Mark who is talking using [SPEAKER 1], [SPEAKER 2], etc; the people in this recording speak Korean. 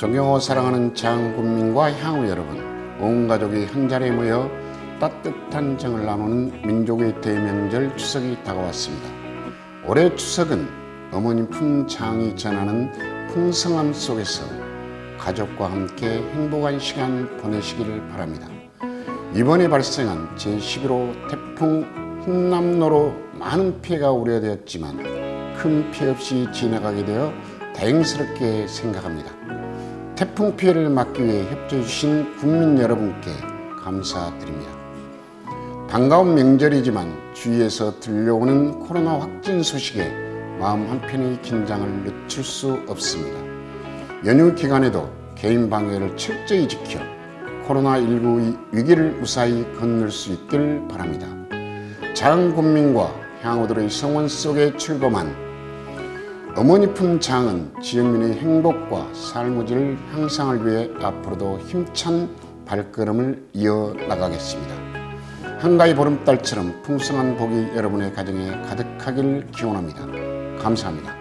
[SPEAKER 1] 존경하고 사랑하는 장군민과 향후 여러분, 온 가족이 한 자리에 모여 따뜻한 정을 나누는 민족의 대명절 추석이 다가왔습니다. 올해 추석은 어머님 품장이 전하는 풍성함 속에서 가족과 함께 행복한 시간 보내시기를 바랍니다. 이번에 발생한 제11호 태풍 흰남노로 많은 피해가 우려되었지만 큰 피해 없이 지나가게 되어 다행스럽게 생각합니다. 태풍 피해를 막기 위해 협조해 주신 국민 여러분께 감사드립니다. 반가운 명절이지만 주위에서 들려오는 코로나 확진 소식에 마음 한편의 긴장을 늦출 수 없습니다. 연휴 기간에도 개인 방역을 철저히 지켜 코로나19 위기를 무사히 건널 수 있길 바랍니다. 작은 국민과 향후들의 성원 속에 출범한 어머니 품 장은 지역민의 행복과 삶의 질 향상을 위해 앞으로도 힘찬 발걸음을 이어 나가겠습니다. 한가위 보름달처럼 풍성한 복이 여러분의 가정에 가득하길 기원합니다. 감사합니다.